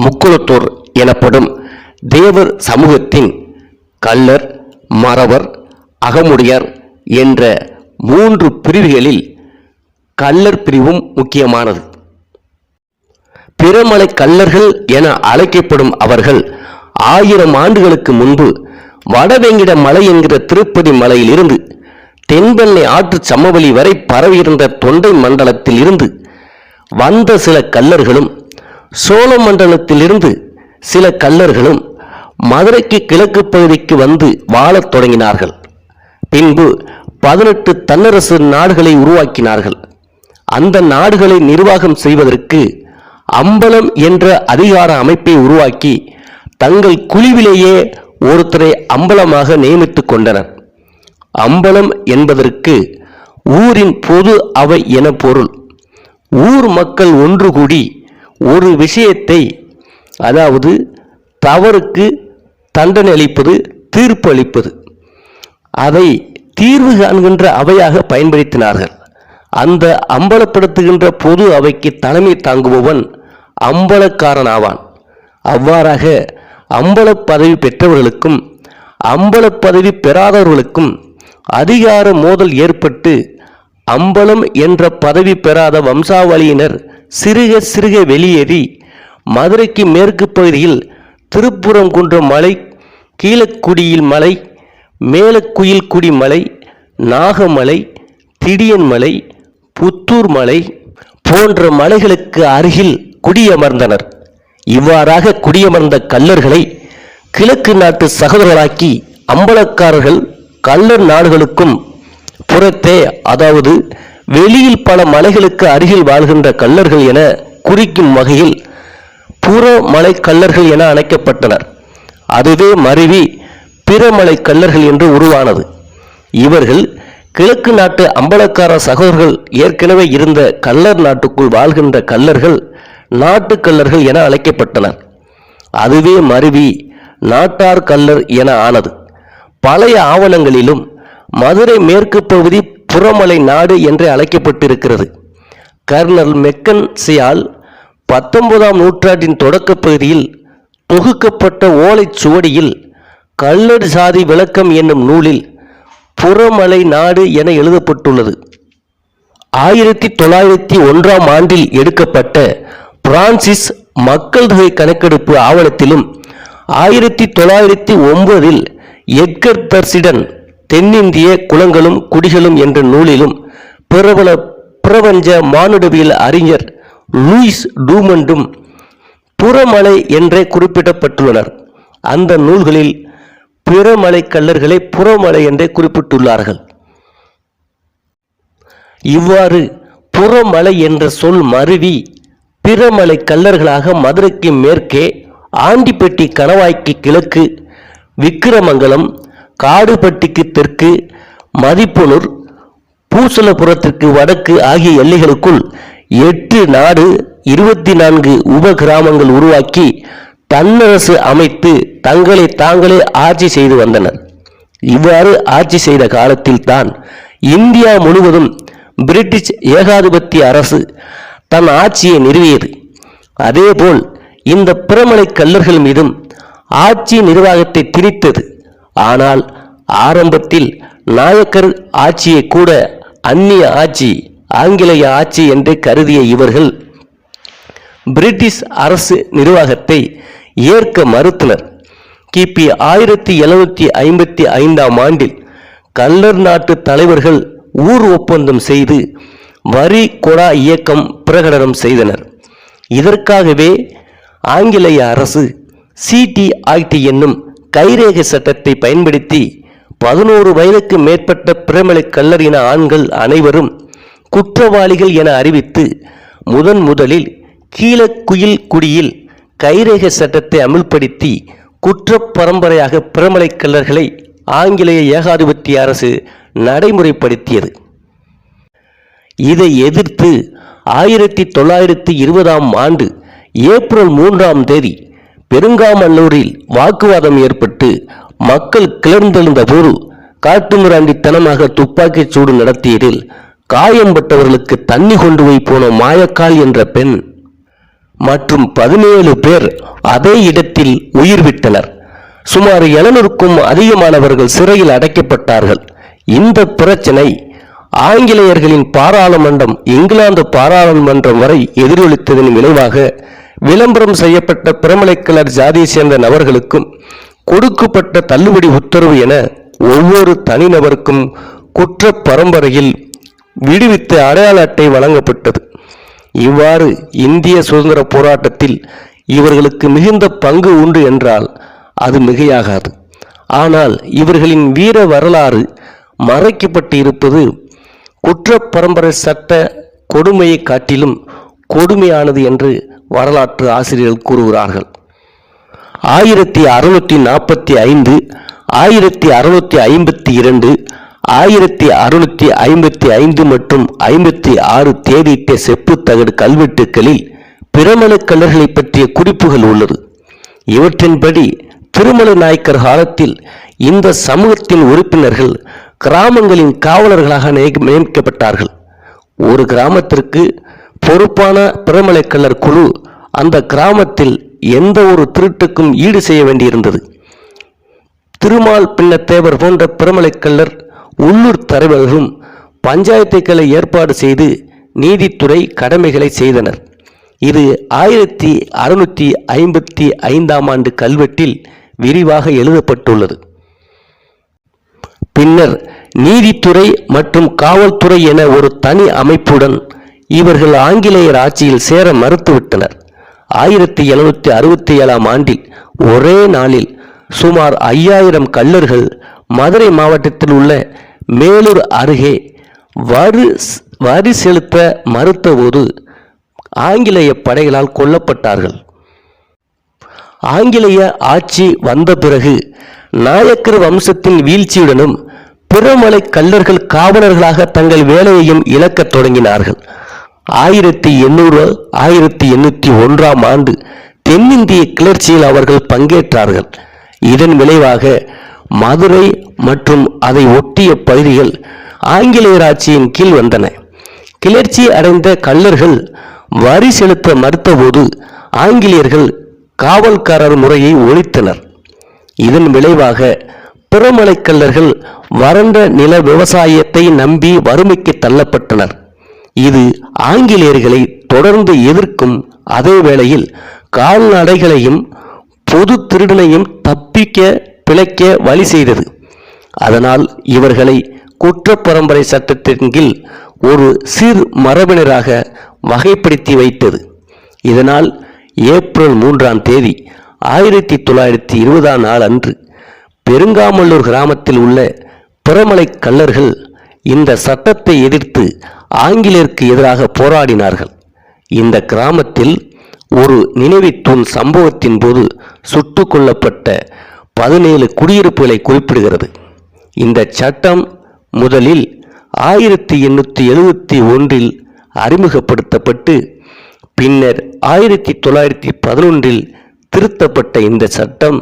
முக்குளத்தோர் எனப்படும் தேவர் சமூகத்தின் கள்ளர் மறவர் அகமுடையார் என்ற மூன்று பிரிவுகளில் கல்லர் பிரிவும் முக்கியமானது. பிறமலை கல்லர்கள் என அழைக்கப்படும் அவர்கள் ஆயிரம் ஆண்டுகளுக்கு முன்பு வடவேங்கிட மலை என்கிற திருப்பதி மலையிலிருந்து தென்பெண்ணை ஆற்று சமவெளி வரை பரவியிருந்த தொண்டை மண்டலத்தில் இருந்து வந்த சில கல்லர்களும் சோழ மண்டலத்திலிருந்து சில கள்ளர்களும் மதுரைக்கு கிழக்கு பகுதிக்கு வந்து வாழத் தொடங்கினார்கள். பின்பு பதினெட்டு தன்னரசு நாடுகளை உருவாக்கினார்கள். அந்த நாடுகளை நிர்வாகம் செய்வதற்கு அம்பலம் என்ற அதிகார அமைப்பை உருவாக்கி தங்கள் குழுவிலேயே ஒருத்தரை அம்பலமாக நியமித்து கொண்டனர். அம்பலம் என்பதற்கு ஊரின் பொது அவை என பொருள். ஊர் மக்கள் ஒன்று கூடி ஒரு விஷயத்தை அதாவது தவறுக்கு தண்டனை அளிப்பது தீர்ப்பு அளிப்பது. அதை தீர்வு காண்கின்ற அவையாக பயன்படுத்தினார்கள். அந்த அம்பலப்படுத்துகின்ற பொது அவைக்கு தலைமை தாங்குபவன் அம்பலக்காரன் ஆவான். அவ்வாறாக அம்பல பதவி பெற்றவர்களுக்கும் அம்பல பதவி பெறாதவர்களுக்கும் அதிகார மோதல் ஏற்பட்டு அம்பலம் என்ற பதவி பெறாத வம்சாவளியினர் சிறுக சிறுக வெளியேறி மதுரைக்கு மேற்கு பகுதியில் திருப்புறங்குன்ற மலை கீழக்குடியில் மலை மேலக்குயில்குடி மலை நாகமலை திடியன் மலை புத்தூர் மலை போன்ற மலைகளுக்கு அருகில் குடியமர்ந்தனர். இவ்வாறாக குடியமர்ந்த கல்லர்களை கிழக்கு நாட்டு சகோதரர்களாக்கி அம்பலக்காரர்கள் கல்லர் நாடுகளுக்கும் புறத்தே அதாவது வெளியில் பல மலைகளுக்கு அருகில் வாழ்கின்ற கள்ளர்கள் என குறிக்கும் வகையில் புற மலை என அழைக்கப்பட்டனர். அதுவே மருவி பிறமலை கல்லர்கள் என்று உருவானது. இவர்கள் கிழக்கு நாட்டு அம்பலக்கார சகோதரர்கள் ஏற்கனவே இருந்த கல்லர் நாட்டுக்குள் வாழ்கின்ற கல்லர்கள் நாட்டு கல்லர்கள் என அழைக்கப்பட்டனர். அதுவே மருவி நாட்டார் கல்லர் என ஆனது. பழைய ஆவணங்களிலும் மதுரை மேற்கு பகுதி புறமலை நாடு என்று அழைக்கப்பட்டிருக்கிறது. கர்னல் மெக்கன் சியால் பத்தொன்பதாம் நூற்றாண்டின் தொடக்கப் பகுதியில் தொகுக்கப்பட்ட ஓலைச் சுவடியில் கள்ளர் சாதி விளக்கம் என்னும் நூலில் புறமலை நாடு என எழுதப்பட்டுள்ளது. ஆயிரத்தி தொள்ளாயிரத்தி ஒன்றாம் ஆண்டில் எடுக்கப்பட்ட பிரான்சிஸ் மக்கள் தொகை கணக்கெடுப்பு ஆவணத்திலும் ஆயிரத்தி தொள்ளாயிரத்தி ஒன்பதில் எட்கர் தர்சிடன் தென்னிந்திய குலங்களும் குடிகளும் என்ற நூலிலும் பிரபல பிரபஞ்ச மானுடவியல் அறிஞர் லூயிஸ் டூமண்டும் புறமலை என்றே குறிப்பிடப்பட்டுள்ளனர். அந்த நூல்களில் பிறமலை கல்லர்களை புறமலை என்றே குறிப்பிட்டுள்ளார்கள். இவ்வாறு புறமலை என்ற சொல் மருவி பிறமலை கல்லர்களாக மதுரைக்கு மேற்கே ஆண்டிப்பட்டி கணவாய்க்கு கிழக்கு விக்கிரமங்கலம் காடுபட்டிக்கு தெற்கு மதிப்புனூர் பூசலபுரத்திற்கு வடக்கு ஆகிய எல்லைகளுக்குள் எட்டு நாடு இருபத்தி நான்கு உப கிராமங்கள் உருவாக்கி தன்னரசு அமைத்து தங்களை தாங்களே ஆட்சி செய்து வந்தனர். இவ்வாறு ஆட்சி செய்த காலத்தில்தான் இந்தியா முழுவதும் பிரிட்டிஷ் ஏகாதிபத்திய அரசு தன் ஆட்சியை நிறுவியது. அதேபோல் இந்த பிரமலை கல்லர்கள் மீதும் ஆட்சி நிர்வாகத்தை திணித்தது. ஆனால் ஆரம்பத்தில் நாயக்கர் ஆட்சியை கூட அந்நிய ஆட்சி ஆங்கிலேய ஆட்சி என்று கருதிய இவர்கள் பிரிட்டிஷ் அரசு நிர்வாகத்தை ஏற்க மறுத்தனர். கிபி ஆயிரத்தி எழுநூத்தி ஐம்பத்தி ஐந்தாம் ஆண்டில் கல்லர் நாட்டு தலைவர்கள் ஊர் ஒப்பந்தம் செய்து வரி கொடா இயக்கம் பிரகடனம் செய்தனர். இதற்காகவே ஆங்கிலேய அரசு சிடி ஆக்ட் என்னும் கைரேகை சட்டத்தை பயன்படுத்தி பதினோரு வயதுக்கு மேற்பட்ட பிரமலை கல்லறின ஆண்கள் அனைவரும் குற்றவாளிகள் என அறிவித்து முதன் முதலில் கீழக்குயில் குடியில் கைரேகை சட்டத்தை அமுல்படுத்தி குற்ற பரம்பரையாக பிரமலை கல்லர்களை ஆங்கிலேய ஏகாதிபத்திய அரசு நடைமுறைப்படுத்தியது. இதை எதிர்த்து ஆயிரத்தி தொள்ளாயிரத்தி இருபதாம் ஆண்டு ஏப்ரல் மூன்றாம் தேதி பெருங்காமல்லூரில் வாக்குவாதம் ஏற்பட்டு மக்கள் கிளர்ந்தெழுந்த போது காட்டுமிராண்டித்தனமாக துப்பாக்கிச் சூடு நடத்தியதில் காயம்பட்டவர்களுக்கு தண்ணி கொண்டு போய் போன மாயக்கால் என்ற பெண் மற்றும் பதினேழு பேர் அதே இடத்தில் உயிர் விட்டனர். சுமார் எழுநூறுக்கும் அதிகமானவர்கள் சிறையில் அடைக்கப்பட்டார்கள். இந்த பிரச்சனை ஆங்கிலேயர்களின் பாராளுமன்றம் இங்கிலாந்து பாராளுமன்றம் வரை எதிரொலித்ததன் விளைவாக விளம்பரம் செய்யப்பட்ட பிரமலைக்கலர் ஜாதியை சேர்ந்த நபர்களுக்கும் கொடுக்கப்பட்ட தள்ளுபடி உத்தரவு என ஒவ்வொரு தனிநபருக்கும் குற்ற பரம்பரையில் விடுவித்த அடையாள அட்டை வழங்கப்பட்டது. இவ்வாறு இந்திய சுதந்திர போராட்டத்தில் இவர்களுக்கு மிகுந்த பங்கு உண்டு என்றால் அது மிகையாகாது. ஆனால் இவர்களின் வீர வரலாறு மறைக்கப்பட்டு இருப்பது குற்ற பரம்பரை சட்ட கொடுமையை காட்டிலும் கொடுமையானது என்று வரலாற்று ஆசிரியர்கள் கூறுகிறார்கள். ஆயிரத்தி அறுநூற்றி நாற்பத்தி ஐந்து ஆயிரத்தி அறுநூற்றி ஐம்பத்தி இரண்டு ஆயிரத்தி அறுநூற்றி ஐம்பத்தி ஐந்து மற்றும் ஐம்பத்தி ஆறு தேதியிட்ட செப்பு தகடு கல்வெட்டுக்களில் பிரமண கல்லர்களை பற்றிய குறிப்புகள் உள்ளது. இவற்றின்படி திருமல நாயக்கர் காலத்தில் இந்த சமூகத்தின் உறுப்பினர்கள் கிராமங்களின் காவலர்களாக நியமிக்கப்பட்டார்கள். ஒரு கிராமத்திற்கு பொறுப்பான பிரமலைக்கல்லர் குழு அந்த கிராமத்தில் எந்த ஒரு திருட்டுக்கும் ஈடு செய்ய வேண்டியிருந்தது. திருமால் பின்னத்தேவர் போன்ற பிரமலைக்கல்லர் உள்ளூர் தலைவர்களும் பஞ்சாயத்துக்களை ஏற்பாடு செய்து நீதித்துறை கடமைகளை செய்தனர். இது ஆயிரத்தி அறுநூற்றி ஐம்பத்தி ஐந்தாம் ஆண்டு கல்வெட்டில் விரிவாக எழுதப்பட்டுள்ளது. பின்னர் நீதித்துறை மற்றும் காவல்துறை என ஒரு தனி அமைப்புடன் இவர்கள் ஆங்கிலேயர் ஆட்சியில் சேர மறுத்துவிட்டனர். ஆயிரத்தி எழுநூற்றி அறுபத்தி ஏழாம் ஆண்டில் ஒரே நாளில் சுமார் ஐயாயிரம் கல்லர்கள் மதுரை மாவட்டத்தில் உள்ள மேலூர் அருகே வரி வரி செலுத்த மறுத்தபோது ஆங்கிலேய படைகளால் கொல்லப்பட்டார்கள். ஆங்கிலேய ஆட்சி வந்த பிறகு நாயக்கர் வம்சத்தின் வீழ்ச்சியுடனும் பிறமலை கல்லர்கள் காவலர்களாக தங்கள் வேலையையும் இழக்கத் தொடங்கினார்கள். ஆயிரத்தி எண்ணூறு ஆயிரத்தி எண்ணூற்றி ஒன்றாம் ஆண்டு தென்னிந்திய கிளர்ச்சியில் அவர்கள் பங்கேற்றார்கள். இதன் விளைவாக மதுரை மற்றும் அதை ஒட்டிய பகுதிகள் ஆங்கிலேயர் ஆட்சியின் கீழ் வந்தன. கிளர்ச்சி அடைந்த கள்ளர்கள் வரி செலுத்த மறுத்தபோது ஆங்கிலேயர்கள் காவல்காரர் முறையை ஒழித்தனர். இதன் விளைவாக பிறமலைக்கல்லர்கள் வறண்ட நில விவசாயத்தை நம்பி வறுமைக்கு தள்ளப்பட்டனர். இது ஆங்கிலேயர்களை தொடர்ந்து எதிர்க்கும் அதே வேளையில் கால்நடைகளையும் பொது திருடனையும் தப்பிக்க பிழைக்க வழி செய்தது. அதனால் இவர்களை குற்ற பரம்பரை சட்டத்தின் கீழ் ஒரு சீர் மரபினராக வகைப்படுத்தி வைத்தது. இதனால் ஏப்ரல் மூன்றாம் தேதி ஆயிரத்தி தொள்ளாயிரத்தி இருபதாம் நாள் அன்று பெருங்காமல்லூர் கிராமத்தில் உள்ள பிறமலை கல்லர்கள் இந்த சட்டத்தை எதிர்த்து ஆங்கிலேயருக்கு எதிராக போராடினார்கள். இந்த கிராமத்தில் ஒரு நினைவுத்தூண் சம்பவத்தின் போது சுட்டு கொல்லப்பட்ட பதினேழு குடியிருப்புகளை குறிப்பிடுகிறது. இந்த சட்டம் முதலில் ஆயிரத்தி எண்ணூற்றி எழுபத்தி ஒன்றில் அறிமுகப்படுத்தப்பட்டு பின்னர் ஆயிரத்தி தொள்ளாயிரத்தி பதினொன்றில் திருத்தப்பட்ட இந்த சட்டம்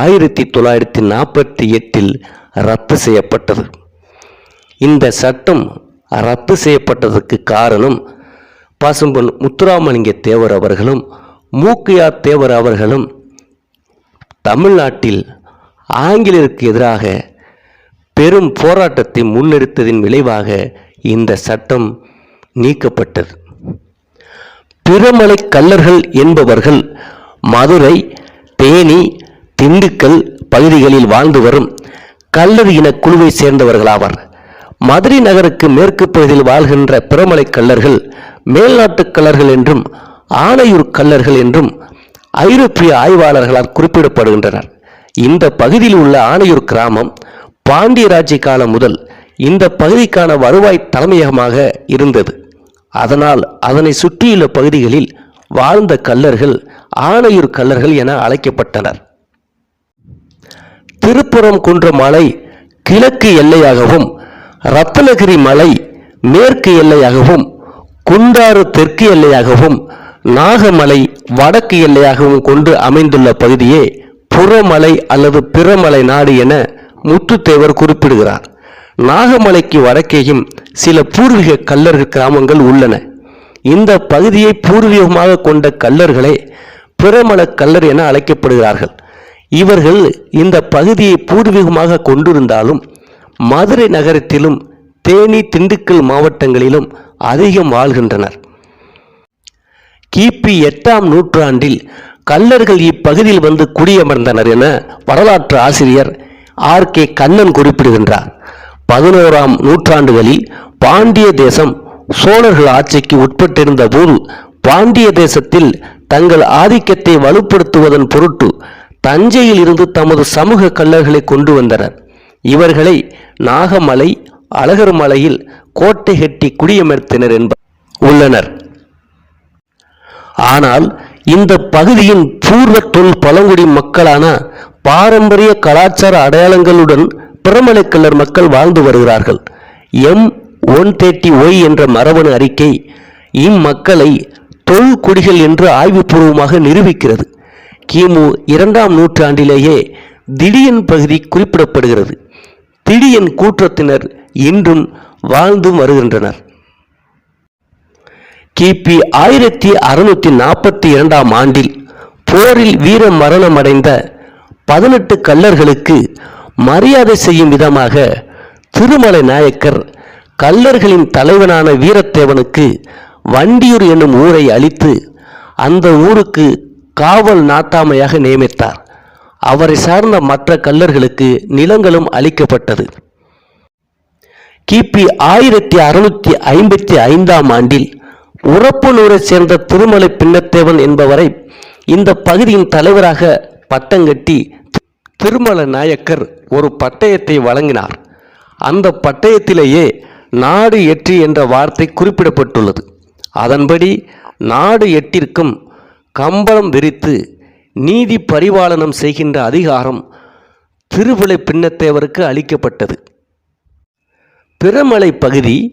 ஆயிரத்தி தொள்ளாயிரத்தி நாற்பத்தி எட்டில் ரத்து செய்யப்பட்டது. இந்த சட்டம் ரத்து செய்யப்பட்டதற்கு காரணம் பசும்பொன் முத்துராமலிங்க தேவர் அவர்களும் மூக்கையார் தேவர் அவர்களும் தமிழ்நாட்டில் ஆங்கிலேயருக்கு எதிராக பெரும் போராட்டத்தை முன்னெடுத்ததின் விளைவாக இந்த சட்டம் நீக்கப்பட்டது. பிறமலை கல்லர்கள் என்பவர்கள் மதுரை தேனி திண்டுக்கல் பகுதிகளில் வாழ்ந்து வரும் கல்லர் இன குழுவை சேர்ந்தவர்களாவர். மதுரை நகருக்கு மேற்கு பகுதியில் வாழ்கின்ற பிறமலை கல்லர்கள் மேல்நாட்டு கல்லர்கள் என்றும் ஆனையூர் கல்லர்கள் என்றும் ஐரோப்பிய ஆய்வாளர்களால் குறிப்பிடப்படுகின்றனர். இந்த பகுதியில் உள்ள ஆனையூர் கிராமம் பாண்டிய ராஜ்ய காலம் முதல் இந்த பகுதிக்கான வருவாய் தலைமையகமாக இருந்தது. அதனால் அதனை சுற்றியுள்ள பகுதிகளில் வாழ்ந்த கல்லர்கள் ஆனையூர் கல்லர்கள் என அழைக்கப்பட்டனர். திருப்புறம் குன்ற மலை கிழக்கு எல்லையாகவும் ரத்னகிரி மலை மேற்கு எல்லையாகவும் குண்டாறு தெற்கு எல்லையாகவும் நாகமலை வடக்கு எல்லையாகவும் கொண்டு அமைந்துள்ள பகுதியே புறமலை அல்லது பிறமலை நாடு என முத்துத்தேவர் குறிப்பிடுகிறார். நாகமலைக்கு வடக்கேயும் சில பூர்வீக கல்லர் கிராமங்கள் உள்ளன. இந்த பகுதியை பூர்வீகமாக கொண்ட கல்லர்களே பிறமல கல்லர் என அழைக்கப்படுகிறார்கள். இவர்கள் இந்த பகுதியை பூர்வீகமாக கொண்டிருந்தாலும் மதுரை நகரத்திலும் தேனி திண்டுக்கல் மாவட்டங்களிலும் அதிகம் வாழ்கின்றனர். கிபி எட்டாம் நூற்றாண்டில் கல்லர்கள் இப்பகுதியில் வந்து குடியமர்ந்தனர் என வரலாற்று ஆசிரியர் ஆர். கே. கண்ணன் குறிப்பிடுகின்றார். பதினோராம் நூற்றாண்டுகளில் பாண்டிய தேசம் சோழர்கள் ஆட்சிக்கு உட்பட்டிருந்த போது பாண்டிய தேசத்தில் தங்கள் ஆதிக்கத்தை வலுப்படுத்துவதன் பொருட்டு தஞ்சையில் இருந்து தமது சமூக கல்லர்களை கொண்டு வந்தனர். இவர்களை நாகமலை அழகர் மலையில் கோட்டை கட்டி குடியமர்த்தினர் என்ப உள்ளனர். ஆனால் இந்த பகுதியின் பூர்வ தொல் பழங்குடி மக்களான பாரம்பரிய கலாச்சார அடையாளங்களுடன் பிரமலைக்கல்லர் மக்கள் வாழ்ந்து வருகிறார்கள். எம் ஒன் தேர்ட்டி ஒய் என்ற மரபணு அறிக்கை இம்மக்களை தொல்குடிகள் என்று ஆய்வுபூர்வமாக நிரூபிக்கிறது. கிமு இரண்டாம் நூற்றாண்டிலேயே திடியன் பகுதி குறிப்பிடப்படுகிறது. திடியன் கூற்றத்தினர் இன்றும் வாழ்ந்து வருகின்றனர். கிபி ஆயிரத்தி அறுநூற்றி நாற்பத்தி இரண்டாம் ஆண்டில் போரில் வீர மரணமடைந்த பதினெட்டு கல்லர்களுக்கு மரியாதை செய்யும் விதமாக திருமலை நாயக்கர் கல்லர்களின் தலைவனான வீரத்தேவனுக்கு வண்டியூர் என்னும் ஊரை அளித்து அந்த ஊருக்கு காவல் நாட்டாமையாக நியமித்தார். அவரை சார்ந்த மற்ற கல்லர்களுக்கு நிலங்களும் அளிக்கப்பட்டது. கிபி ஆயிரத்தி அறுநூத்தி ஐம்பத்தி ஐந்தாம் ஆண்டில் உறப்பனூரை சேர்ந்த திருமலை பின்னத்தேவன் என்பவரை இந்த பகுதியின் தலைவராக பட்டங்கட்டி திருமல நாயக்கர் ஒரு பட்டயத்தை வழங்கினார். அந்த பட்டயத்திலேயே நாடு எட்டி என்ற வார்த்தை குறிப்பிடப்பட்டுள்ளது. அதன்படி நாடு எட்டிற்கும் கம்பளம் விரித்து நீதி பரிபாலனம் செய்கின்ற அதிகாரம் திருவிளை பின்னத்தேவருக்கு அளிக்கப்பட்டது. பிரமலை பகுதி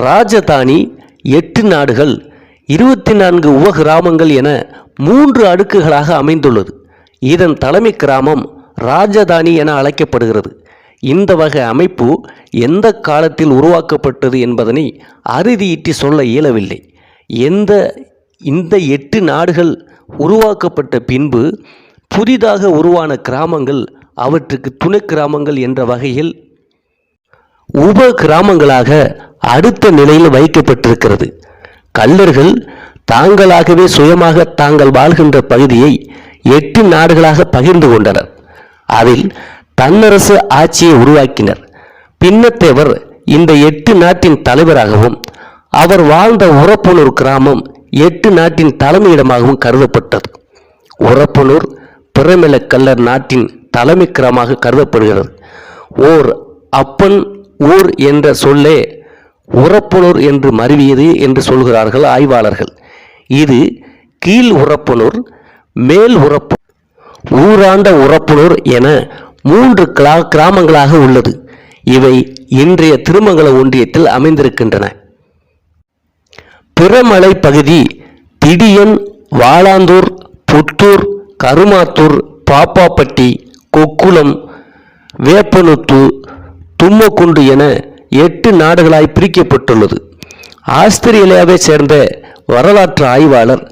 ராஜதானி எட்டு நாடுகள் இருபத்தி நான்கு உபகிராமங்கள் என மூன்று அடுக்குகளாக அமைந்துள்ளது. இதன் தலைமை கிராமம் ராஜதானி என அழைக்கப்படுகிறது. இந்த வகை அமைப்பு எந்த காலத்தில் உருவாக்கப்பட்டது என்பதனை அறுதியிட்டு சொல்ல இயலவில்லை. எந்த இந்த எட்டு நாடுகள் உருவாக்கப்பட்ட பின்பு புதிதாக உருவான கிராமங்கள் அவற்றுக்கு துணை கிராமங்கள் என்ற வகையில் உப கிராமங்களாக அடுத்த நிலையில் வைக்கப்பட்டிருக்கிறது. கல்லர்கள் தாங்களாகவே சுயமாக தாங்கள் வாழ்கின்ற பகுதியை எட்டு நாடுகளாக பகிர்ந்து கொண்டனர். அதில் தன்னரசு ஆட்சியை உருவாக்கினர். பின்னத்தேவர் இந்த எட்டு நாட்டின் தலைவராகவும் அவர் வாழ்ந்த உரப்பனூர் கிராமம் எட்டு நாட்டின் தலைமையிடமாகவும் கருதப்பட்டது. உரப்பனூர் பிரமிள கல்லர் நாட்டின் தலைமைக்கிரமாக கருதப்படுகிறது. ஓர் அப்பன் ஊர் என்ற சொல்லே உரப்பனூர் என்று மருவியது என்று சொல்கிறார்கள் ஆய்வாளர்கள். இது கீழ் உரப்பனூர் மேல் உரப்பு ஊராண்ட உரப்பனூர் என மூன்று கிரா கிராமங்களாக உள்ளது. இவை இன்றைய திருமங்கல ஒன்றியத்தில் அமைந்திருக்கின்றன. பிறமலை பகுதி திடியன் வாளாந்தூர் புத்தூர் கருமாத்தூர் பாப்பாப்பட்டி கொக்குளம் வேப்பனுத்து தும்மக்குண்டு என எட்டு நாடுகளாய் பிரிக்கப்பட்டுள்ளது. ஆஸ்திரேலியாவை சேர்ந்த வரலாற்று ஆய்வாளர்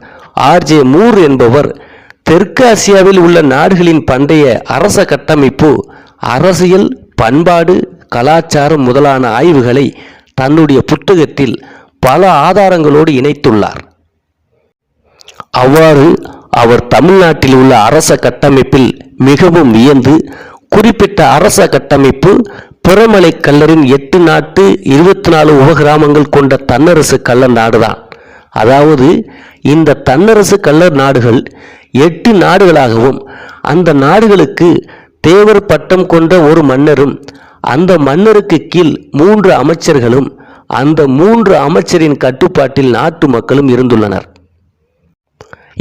ஆர்ஜே மூர் என்பவர் தெற்கு ஆசியாவில் உள்ள நாடுகளின் பண்டைய அரச கட்டமைப்பு அரசியல் பண்பாடு கலாச்சாரம் முதலான ஆய்வுகளை தன்னுடைய புத்தகத்தில் பல ஆதாரங்களோடு இணைத்துள்ளார். அவ்வாறு அவர் தமிழ்நாட்டில் உள்ள அரச கட்டமைப்பில் மிகவும் வியந்து குறிப்பிட்ட அரச கட்டமைப்பு பிறமலை கல்லரின் எட்டு நாட்டு இருபத்தி நாலு உபகிராமங்கள் கொண்ட தன்னரசு கல்லர் நாடுதான். அதாவது இந்த தன்னரசு கல்லர் நாடுகள் எட்டு நாடுகளாகவும் அந்த நாடுகளுக்கு தேவர் பட்டம் கொண்ட ஒரு மன்னரும் அந்த மன்னருக்கு கீழ் மூன்று அமைச்சர்களும் அந்த மூன்று அமைச்சரின் கட்டுப்பாட்டில் நாட்டு மக்களும் இருந்துள்ளனர்.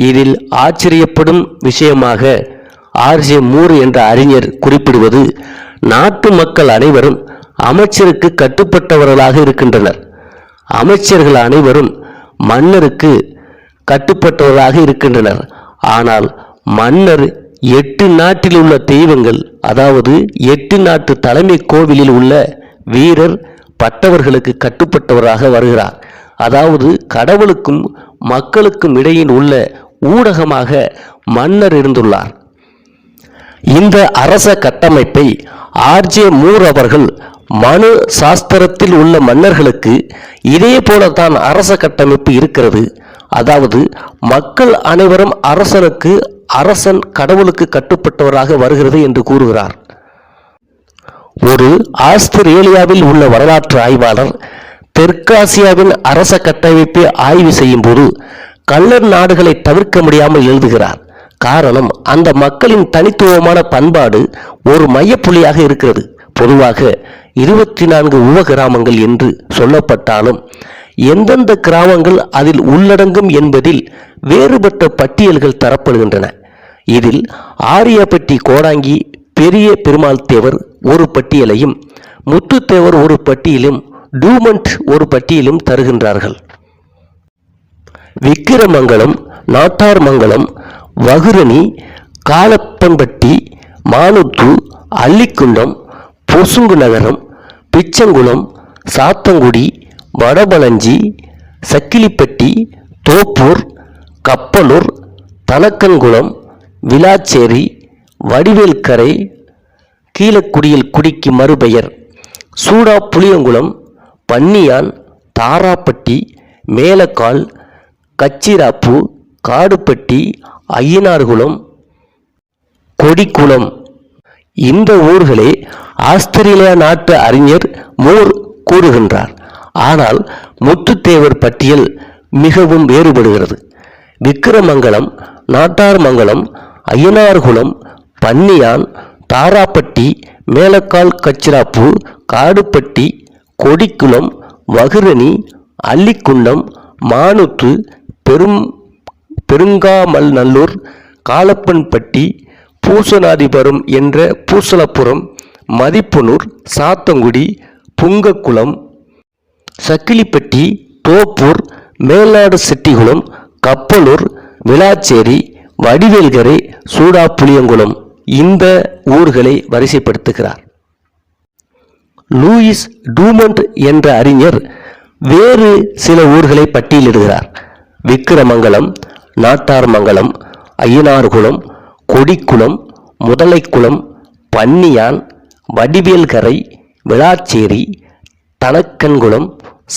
இதில் ஆச்சரியப்படும் விஷயமாக ஆர்ஜே மூர் என்ற அறிஞர் குறிப்பிடுவது நாட்டு மக்கள் அனைவரும் அமைச்சருக்கு கட்டுப்பட்டவர்களாக இருக்கின்றனர். அமைச்சர்கள் அனைவரும் மன்னருக்கு கட்டுப்பட்டவர்களாக இருக்கின்றனர். ஆனால் மன்னர் எட்டு நாட்டில் உள்ள தெய்வங்கள் அதாவது எட்டு நாட்டு தலைமை கோவிலில் உள்ள வீரர் பட்டவர்களுக்கு கட்டுப்பட்டவராக வருகிறார். அதாவது கடவுளுக்கும் மக்களுக்கும் இடையில் உள்ள ஊடகமாக மன்னர் இருந்துள்ளார். இந்த அரச கட்டமைப்பை ஆர்ஜே மூர் அவர்கள் மனு சாஸ்திரத்தில் உள்ள மன்னர்களுக்கு இதே போலத்தான் அரச கட்டமைப்பு இருக்கிறது. அதாவது மக்கள் அனைவரும் அரசனுக்கு அரசன் கடவுளுக்கு கட்டுப்பட்டவராக வருகிறது என்று கூறுகிறார். ஒரு ஆஸ்திரேலியாவில் உள்ள வரலாற்று ஆய்வாளர் தெற்காசியாவின் அரச கட்டமைப்பை ஆய்வு செய்யும் போது கள்ளர் நாடுகளை தவிர்க்க முடியாமல் எழுதுகிறார். காரணம் அந்த மக்களின் தனித்துவமான பண்பாடு ஒரு மையப்புள்ளியாக இருக்கிறது. பொதுவாக இருபத்தி நான்கு உப கிராமங்கள் என்று சொல்லப்பட்டாலும் எந்தெந்த கிராமங்கள் அதில் உள்ளடங்கும் என்பதில் வேறுபட்ட பட்டியல்கள் தரப்படுகின்றன. இதில் ஆரியப்பட்டி கோடாங்கி பெரிய பெருமாள் தேவர் ஒரு பட்டியலையும் முத்துத்தேவர் ஒரு பட்டியலும் டூமண்ட் ஒரு பட்டியலும் தருகின்றார்கள். விக்கிரமங்கலம் நாட்டார்மங்கலம் வகுரணி காலப்பன்பட்டி மானுத்து அள்ளிக்குண்டம் பொசுங்கு நகரம் பிச்சங்குளம் சாத்தங்குடி வடபழஞ்சி சக்கிலிப்பட்டி தோப்பூர் கப்பலூர் தலக்கன்குளம் விளாச்சேரி வடிவேல்கரை கீழக்குடியில் குடிக்கு மறுபெயர். சூடா புளியங்குளம் பன்னியான் தாராப்பட்டி மேலக்கால் கச்சிராப்பு காடுப்பட்டி ஐயனார்குளம் கொடிக்குளம். இந்த ஊர்களே ஆஸ்திரேலியா நாட்டு அறிஞர் மூர் கூறுகின்றார். ஆனால் முத்துத்தேவர் பட்டியல் மிகவும் வேறுபடுகிறது. விக்கிரமங்கலம் நாட்டார்மங்கலம் ஐயனார்குளம் பன்னியான் தாராப்பட்டி மேலக்கால் கச்சிராப்பு காடுப்பட்டி கொடிக்குளம் வகுரணி அள்ளிக்குண்டம் மானுத்து பெரும் பெருங்காமல்நல்லூர் காலப்பன்பட்டி பூசனாதிபுரம் என்ற பூசலப்புறம் மதிப்புனூர் சாத்தங்குடி புங்கக்குளம் சக்கிலிப்பட்டி தோப்பூர் மேலாடு செட்டிகுளம் கப்பலூர் விளாச்சேரி வடிவேல்கரை சூடாப்புளியங்குளம். இந்த ஊர்களை வரிசைப்படுத்துகிறார். லூயிஸ் டூமண்ட் என்ற அறிஞர் வேறு சில ஊர்களை பட்டியலிடுகிறார். விக்கிரமங்கலம் நாட்டார்மங்கலம் ஐயனார்குளம் கொடிக்குளம் முதலைக்குளம் பன்னியான் வடிவேல்கரை விளாச்சேரி தனக்கன்குளம்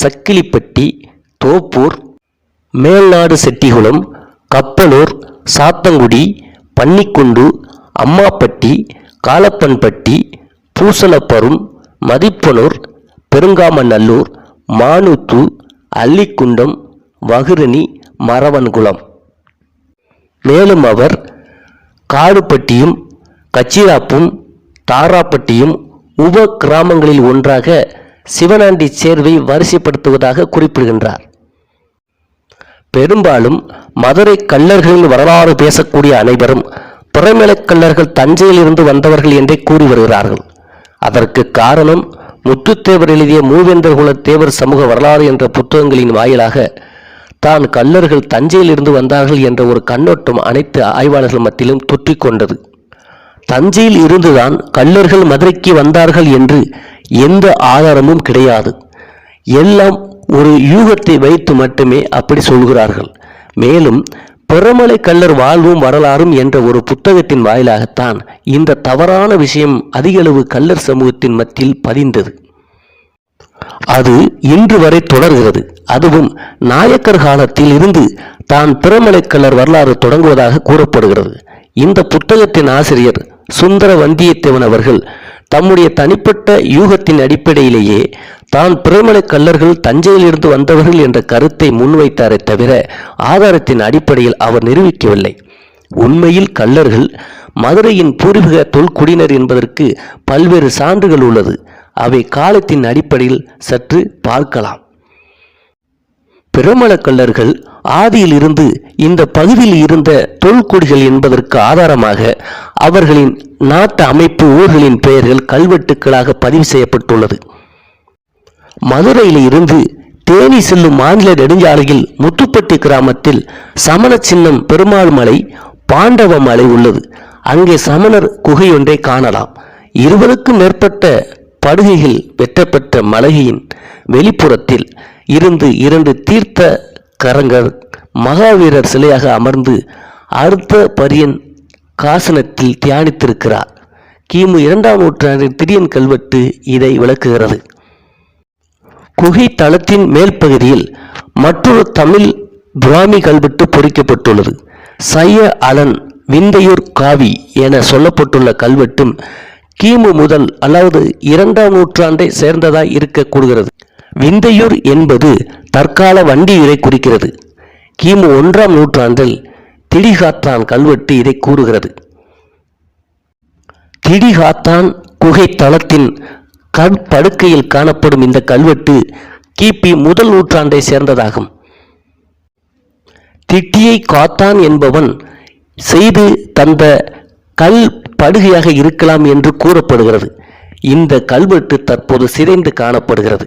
சக்கிலிப்பட்டி தோப்பூர் மேல்நாடு செட்டிகுளம் கப்பலூர் சாத்தங்குடி பன்னிக்குண்டு அம்மாப்பட்டி காலப்பன்பட்டி பூசலப்பரும் மதிப்பனூர் பெருங்காமநல்லூர் மானூத்து அள்ளிக்குண்டம் வகுரணி மரவன்குளம். மேலும் அவர் காடுப்பட்டியும் கச்சிராப்பும் தாராப்பட்டியும் உப கிராமங்களில் ஒன்றாக சிவனாண்டி சேர்வை வரிசைப்படுத்துவதாக குறிப்பிடுகின்றார். பெரும்பாலும் மதுரை கள்ளர்களின் வரலாறு பேசக்கூடிய அனைவரும் புறநிலைக் தஞ்சையிலிருந்து வந்தவர்கள் என்றே கூறி வருகிறார்கள். அதற்கு காரணம் முத்துத்தேவர் எழுதிய மூவேந்தர் குல தேவர் சமூக வரலாறு என்ற புத்தகங்களின் வாயிலாக தான் கள்ளர்கள் தஞ்சையிலிருந்து வந்தார்கள் என்ற ஒரு கண்ணோட்டம் அனைத்து ஆய்வாளர்கள் மத்தியிலும் தொற்றிக் தஞ்சையில் இருந்துதான் கள்ளர்கள் மதுரைக்கு வந்தார்கள் என்று எந்த ஆதாரமும் கிடையாது. எல்லாம் ஒரு யூகத்தை வைத்து மட்டுமே அப்படி சொல்கிறார்கள். மேலும் பெருமலை கள்ளர் வாழ்வும் வரலாறும் என்ற ஒரு புத்தகத்தின் வாயிலாகத்தான் இந்த தவறான விஷயம் அதிகளவு கள்ளர் சமூகத்தின் மத்தியில் பதிந்தது. அது இன்று வரை தொடர்கிறது. அதுவும் நாயக்கர் காலத்தில் இருந்து தான் பிரமலைக்கல்லர் வரலாறு தொடங்குவதாக கூறப்படுகிறது. இந்த புத்தகத்தின் ஆசிரியர் சுந்தர வந்தியத்தேவன் அவர்கள் தம்முடைய தனிப்பட்ட யூகத்தின் அடிப்படையிலேயே தான் பிரேமலை கல்லர்கள் தஞ்சையிலிருந்து வந்தவர்கள் என்ற கருத்தை முன்வைத்தாரே தவிர ஆதாரத்தின் அடிப்படையில் அவர் நிரூபிக்கவில்லை. உண்மையில் கல்லர்கள் மதுரையின் பூர்வீக தொல்குடியினர் என்பதற்கு பல்வேறு சான்றுகள் உள்ளது. அவை காலத்தின் அடிப்படையில் சற்று பார்க்கலாம். பிரமல கல்லர்கள் ஆதியில் இருந்து இந்த பகுதியில் இருந்த தொல்குடிகள் என்பதற்கு ஆதாரமாக அவர்களின் நாட்டு அமைப்பு ஊர்களின் பெயர்கள் கல்வெட்டுக்களாக பதிவு செய்யப்பட்டுள்ளது. மதுரையில் இருந்து தேனி செல்லும் மாநில நெடுஞ்சாலையில் முத்துப்பட்டி கிராமத்தில் சமண சின்னம் பெருமாள் மலை பாண்டவ மலை உள்ளது. அங்கே சமணர் குகையொன்றை காணலாம். இருபதுக்கும் மேற்பட்ட படுகைகள் வெட்டப்பட்ட மலகையின் வெளிப்புறத்தில் இருந்து இரண்டு தீர்த்த கரங்கர் மகாவீரர் சிலையாக அமர்ந்து அர்த்த பரியன் காசனத்தில் தியானித்திருக்கிறார். கிமு இரண்டாம் நூற்றாண்டின் திரியன் கல்வெட்டு இதை விளக்குகிறது. குகை தளத்தின் மேல் பகுதியில் மற்றொரு தமிழ் பிராமி கல்வெட்டு பொறிக்கப்பட்டுள்ளது. சைய அலன் விந்தையூர் காவி என சொல்லப்பட்டுள்ள கல்வெட்டும் கிமு முதல் அதாவது இரண்டாம் நூற்றாண்டை சேர்ந்ததாய் இருக்க கூடுகிறது. விந்தையூர் என்பது தற்கால வண்டியூரை குறிக்கிறது. கிமு ஒன்றாம் நூற்றாண்டில் திடிகாத்தான் கல்வெட்டு இதை கூறுகிறது. திடிகாத்தான் குகை தளத்தின் கற்படுக்கையில் காணப்படும் இந்த கல்வெட்டு கிபி முதல் நூற்றாண்டை சேர்ந்ததாகும். திட்டியை காத்தான் என்பவன் செய்து தந்த கல் படுகையாக இருக்கலாம் என்று கூறப்படுகிறது. இந்த கல்வெட்டு தற்போது சிதைந்து காணப்படுகிறது.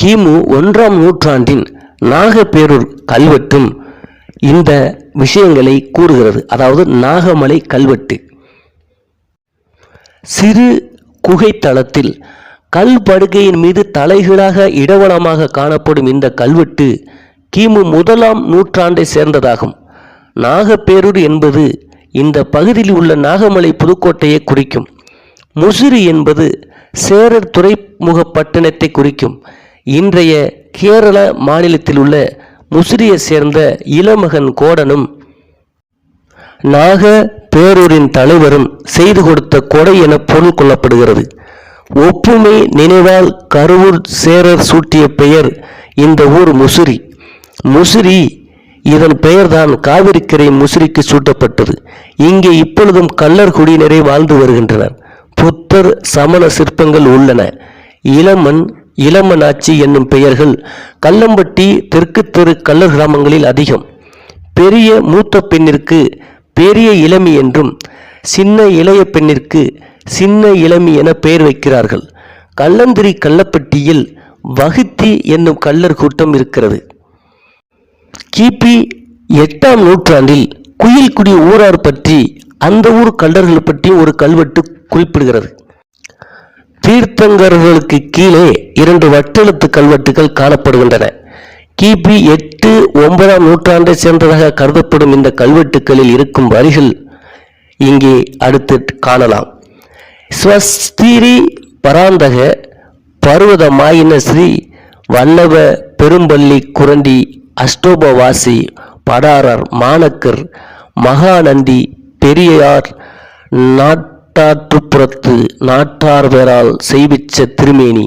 கிமு ஒன்றாம் நூற்றாண்டின் நாகப்பேரூர் கல்வெட்டும் இந்த விஷயங்களை கூறுகிறது. அதாவது நாகமலை கல்வெட்டு. சிறு குகை தளத்தில் கல் படுகையின் மீது தலைகீழாக இடவளமாக காணப்படும் இந்த கல்வெட்டு கிமு முதலாம் நூற்றாண்டை சேர்ந்ததாகும். நாகப்பேரூர் என்பது இந்த பகுதியில் உள்ள நாகமலை புதுக்கோட்டையை குறிக்கும். முசிறி என்பது சேரர் துறைமுகப்பட்டினத்தை குறிக்கும். இன்றைய கேரள மாநிலத்தில் உள்ள முசிறியை சேர்ந்த இளமகன் கோடனும் நாக பேரூரின் தலைவரும் செய்து கொடுத்த கொடை என பொருள் கொள்ளப்படுகிறது. ஒப்புமை நினைவால் கருவூர் சேரர் சூட்டிய பெயர் இந்த ஊர் முசிறி. முசிறி இதன் பெயர்தான் காவிரிக்கரை முசிறிக்கு சூட்டப்பட்டது. இங்கே இப்பொழுதும் கல்லர் குடியினரே வாழ்ந்து வருகின்றனர். புத்தர் சமண சிற்பங்கள் உள்ளன. இளமன் இளமநாச்சி என்னும் பெயர்கள் கல்லம்பட்டி தெற்கு தெரு கள்ளர் கிராமங்களில் அதிகம். பெரிய மூத்த பெண்ணிற்கு பெரிய இளமி என்றும் சின்ன இளைய பெண்ணிற்கு சின்ன இளமி என பெயர் வைக்கிறார்கள். கள்ளந்திரி கள்ளப்பட்டியில் வகுத்தி என்னும் கள்ளர் கூட்டம் இருக்கிறது. கிபி எட்டாம் நூற்றாண்டில் குயில்குடி ஊரார் பற்றி அந்த ஊர் கள்ளர்கள் பற்றி ஒரு கல்வெட்டு குறிப்பிடுகிறது. தீர்த்தங்கர்களுக்கு கீழே இரண்டு வட்டெழுத்து கல்வெட்டுகள் காணப்படுகின்றன. கிபி எட்டு ஒன்பதாம் நூற்றாண்டை சேர்ந்ததாக கருதப்படும் இந்த கல்வெட்டுகளில் இருக்கும் வரிகள் இங்கே அடுத்து காணலாம். ஸ்வஸ்திரி பராந்தக பர்வத மாயின ஸ்ரீ வல்லவ பெரும்பள்ளி குரண்டி அஷ்டோபவாசி படாரர் மாணக்கர் மகாநந்தி பெரியார் நாட் நாட்டாற்றுப்புறத்து பெறால் செய்விச்ச திருமேனி.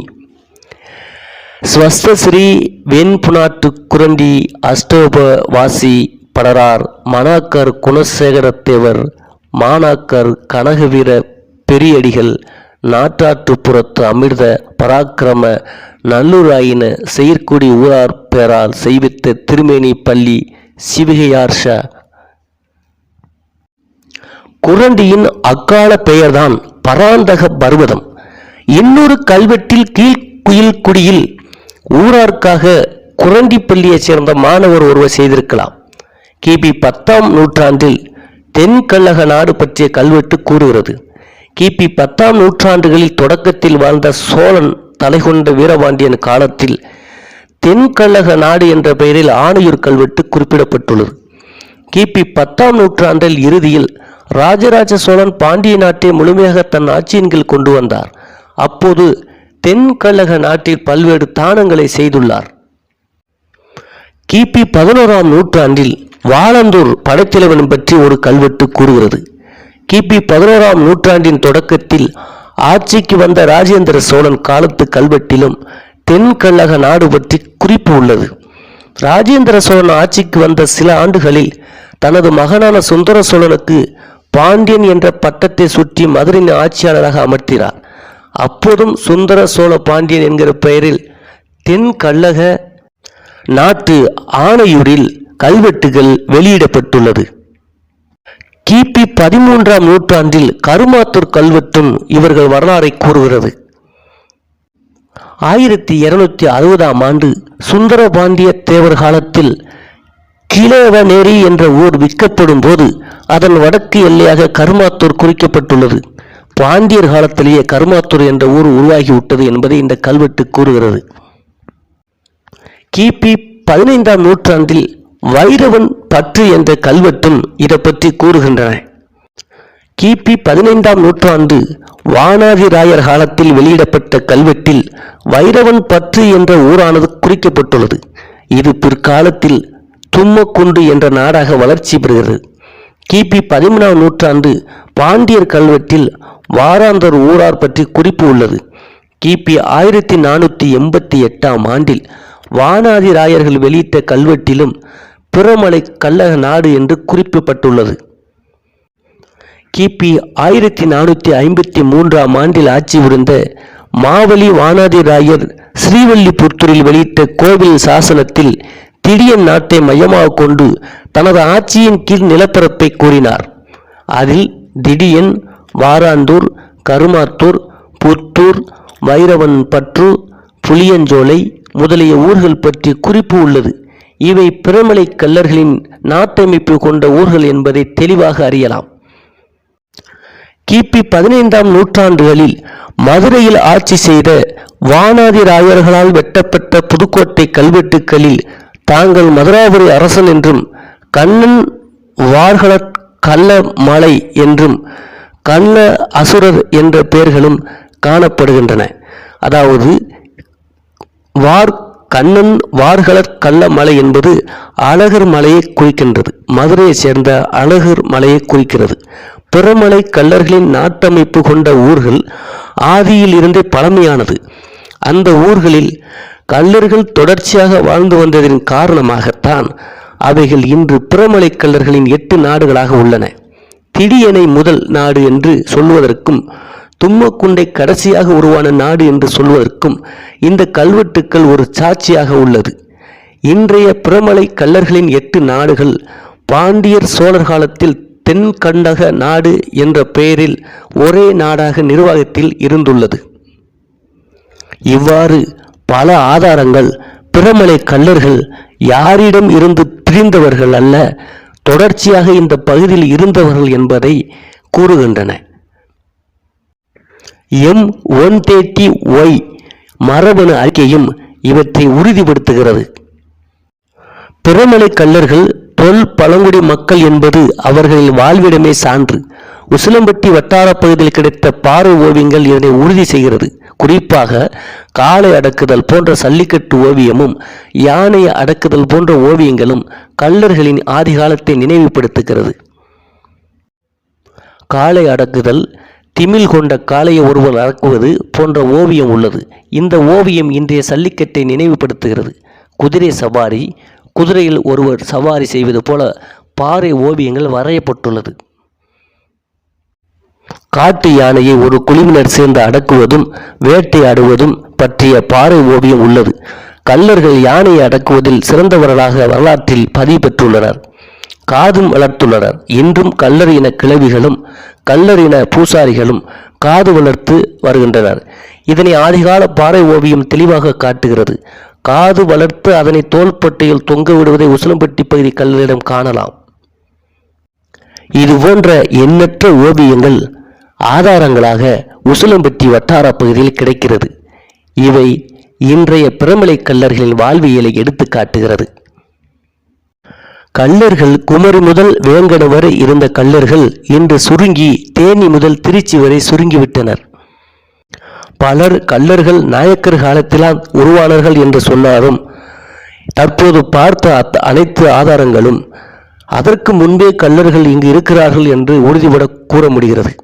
ஸ்வஸ்தஸ்ரீ வெண்புனாட்டு குரண்டி அஷ்டோப வாசி படரார் மணாக்கர் குணசேகரத்தேவர் மாணாக்கர் கனகவீர பெரியடிகள் நாட்டாற்றுப்புறத்து அமிர்த பராக்கிரம நல்லூராயின செயற்குடி ஊரார் பேரால் செய்வித்த திருமேனி பள்ளி சிவிகையார்ஷா குரண்டியின் அக்கால பெயர்தான் பராந்தக பர்வதம். இன்னொரு கல்வெட்டில் கீழ்குயில்குடியில் ஊரார்க்காக குரண்டிப்பள்ளியைச் சேர்ந்த மாணவர் ஒருவர் செய்திருக்கலாம். கிபி பத்தாம் நூற்றாண்டில் தென்கல்லக நாடு பற்றிய கல்வெட்டு கூறுகிறது. கிபி பத்தாம் நூற்றாண்டுகளில் தொடக்கத்தில் வாழ்ந்த சோழன் தலைகொண்ட வீரபாண்டியன் காலத்தில் தென்கல்லக நாடு என்ற பெயரில் ஆணையூர் கல்வெட்டு குறிப்பிடப்பட்டுள்ளது. கிபி பத்தாம் நூற்றாண்டில் இறுதியில் ராஜராஜ சோழன் பாண்டிய நாட்டை முழுமையாக தன் ஆட்சியின் கீழ் கொண்டு வந்தார். அப்போது தென்கல்லக நாட்டில் பல்வேறு தானங்களை செய்துள்ளார். கிபி பதினோராம் நூற்றாண்டில் வாழந்தூர் படைத்தலைவன் பற்றி ஒரு கல்வெட்டு கூறுகிறது. கிபி பதினோராம் நூற்றாண்டின் தொடக்கத்தில் ஆட்சிக்கு வந்த ராஜேந்திர சோழன் காலத்து கல்வெட்டிலும் தென்கல்லக நாடு பற்றி குறிப்பு உள்ளது. ராஜேந்திர சோழன் ஆட்சிக்கு வந்த சில ஆண்டுகளில் தனது மகனான சுந்தர சோழனுக்கு பாண்டியன் என்ற பட்டத்தை சுற்றி மதுரையின் ஆட்சியாளராக அமர்த்தினார். அப்போதும் சுந்தர சோழ பாண்டியன் என்கிற பெயரில் தென்கல்லக நாட்டு ஆணையூரில் கல்வெட்டுகள் வெளியிடப்பட்டுள்ளது. கிபி பதிமூன்றாம் நூற்றாண்டில் கருமாத்தூர் கல்வெட்டும் இவர்கள் வரலாறை கூறுகிறது. ஆயிரத்தி இருநூத்தி அறுபதாம் ஆண்டு சுந்தரபாண்டிய தேவர் காலத்தில் கிழவநேரி என்ற ஊர் விற்கப்படும் போது அதன் வடக்கு எல்லையாக கருமாத்தூர் குறிக்கப்பட்டுள்ளது. பாண்டியர் காலத்திலேயே கருமாத்தூர் என்ற ஊர் உருவாகிவிட்டது என்பதை இந்த கல்வெட்டு கூறுகிறது. கிபி பதினைந்தாம் நூற்றாண்டில் வைரவன் பற்று என்ற கல்வெட்டும் இதை பற்றி கூறுகின்றன. கிபி பதினைந்தாம் நூற்றாண்டு வானாதிராயர் காலத்தில் வெளியிடப்பட்ட கல்வெட்டில் வைரவன் பற்று என்ற ஊரானது குறிக்கப்பட்டுள்ளது. இது பிற்காலத்தில் தும்மக்குண்டு என்ற நாடாக வளர்ச்சி பெறுகிறது. கிபி பதிமூணாம் நூற்றாண்டு பாண்டியர் கல்வெட்டில் வாராந்தர் ஊரார் பற்றி குறிப்பு உள்ளது. கிபி ஆயிரத்தி நானூற்றி எண்பத்தி எட்டாம் ஆண்டில் வானாதிராயர்கள் வெளியிட்ட கல்வெட்டிலும் பிறமலை கல்லக நாடு என்று குறிப்பிடப்பட்டுள்ளது. கிபி ஆயிரத்தி நானூற்றி ஐம்பத்தி மூன்றாம் ஆண்டில் ஆட்சி புரிந்த மாவலி வானாதிராயர் ஸ்ரீவல்லிபுத்தூரில் வெளியிட்ட கோவில் சாசனத்தில் திடியன் நாட்டை மையமாக கொண்டு தனது ஆட்சியின் கீழ் நிலப்பரப்பை கூறினார். அதில் திடியன் வாராந்தூர் கருமாத்தூர் புத்தூர் வைரவன் பற்று புளியஞ்சோலை முதலிய ஊர்கள் பற்றி குறிப்பு உள்ளது. இவை பிரமலை கல்லர்களின் நாட்டமைப்பு கொண்ட ஊர்கள் என்பதை தெளிவாக அறியலாம். கிபி பதினைந்தாம் நூற்றாண்டுகளில் மதுரையில் ஆட்சி செய்த வானாதிராயர்களால் வெட்டப்பட்ட புதுக்கோட்டை கல்வெட்டுக்களில் தாங்கள் மதுராபுரி அரசன் என்றும் கண்ணன் வார்கள கள்ள மலை என்றும் கண்ண அசுரர் என்ற பெயர்களும் காணப்படுகின்றன. அதாவது வார் கண்ணன் வார்களர் கள்ள மலை என்பது அழகர் மலையை குறிக்கின்றது. மதுரையை சேர்ந்த அழகர் மலையை குறிக்கிறது. பிறமலை கள்ளர்களின் நாட்டமைப்பு கொண்ட ஊர்கள் ஆதியில் இருந்தே பழமையானது. அந்த ஊர்களில் கள்ளர்கள் தொடர்ச்சியாக வாழ்ந்து வந்ததின் காரணமாகத்தான் அவைகள் இன்று பிறமலை கள்ளர்களின் எட்டு நாடுகளாக உள்ளன. திடியணை முதல் நாடு என்று சொல்வதற்கும் தும்மக்குண்டை கடைசியாக உருவான நாடு என்று சொல்வதற்கும் இந்த கல்வெட்டுக்கள் ஒரு சாட்சியாக உள்ளது. இன்றைய பிரமலை கல்லர்களின் எட்டு நாடுகள் பாண்டியர் சோழர் காலத்தில் தென்கண்டக நாடு என்ற பெயரில் ஒரே நாடாக நிர்வாகத்தில் இருந்துள்ளது. இவ்வாறு பல ஆதாரங்கள் பிரமலை கல்லர்கள் யாரிடம் இருந்து பிரிந்தவர்கள் அல்ல தொடர்ச்சியாக இந்த பகுதியில் இருந்தவர்கள் என்பதை கூறுகின்றன. எம் ஒன் தேர்ட்டி ஒய் மரபணு அறிக்கையும் இவற்றை உறுதிப்படுத்துகிறது. பிறமலை கல்லர்கள் தொல் பழங்குடி மக்கள் என்பது அவர்களின் வாழ்விடமே சான்று. உசிலம்பட்டி வட்டார பகுதியில் கிடைத்த பாறை ஓவியங்கள் இதனை உறுதி செய்கிறது. குறிப்பாக காளை அடக்குதல் போன்ற சல்லிக்கட்டு ஓவியமும் யானை அடக்குதல் போன்ற ஓவியங்களும் கல்லர்களின் ஆதிகாலத்தை நினைவுபடுத்துகிறது. காளை அடக்குதல் திமில் கொண்ட காளையை ஒருவர் அடக்குவது போன்ற ஓவியம் உள்ளது. இந்த ஓவியம் இன்றைய சல்லிக்கட்டை நினைவுபடுத்துகிறது. குதிரை சவாரி குதிரையில் ஒருவர் சவாரி செய்வது போல பாறை ஓவியங்கள் வரையப்பட்டுள்ளது. காட்டு யானையை ஒரு குழுவினர் சேர்ந்து அடக்குவதும் வேட்டையாடுவதும் பற்றிய பாறை ஓவியம் உள்ளது. கள்ளர்கள் யானையை அடக்குவதில் சிறந்தவர்களாக வரலாற்றில் பதிவு பெற்றுள்ளனர். காதும் வளர்த்துள்ளனர். இன்றும் கல்லர் இன கல்லறின கல்லர் இன பூசாரிகளும் காது வளர்த்து வருகின்றனர். இதனை ஆதிகால பாறை ஓவியம் தெளிவாக காட்டுகிறது. காது வளர்த்து அதனை தோள்பட்டையில் தொங்க விடுவதை உசிலம்பட்டி பகுதி கல்லரிடம் காணலாம். இது போன்ற எண்ணற்ற ஓவியங்கள் ஆதாரங்களாக உசிலம்பட்டி வட்டார பகுதியில் கிடைக்கிறது. இவை இன்றைய பிரமலை கல்லர்களின் வாழ்வியலை எடுத்து காட்டுகிறது. கள்ளர்கள் குமரி முதல் வேங்கட வரை இருந்த கள்ளர்கள் இன்று சுருங்கி தேனி முதல் திருச்சி வரை சுருங்கிவிட்டனர். பலர் கல்லர்கள் நாயக்கர் காலத்திலாம் உருவானார்கள் என்று சொன்னாலும் தற்போது பார்த்த அத்த- அனைத்து ஆதாரங்களும் அதற்கு முன்பே கள்ளர்கள் இங்கு இருக்கிறார்கள் என்று உறுதிபட கூற முடிகிறது.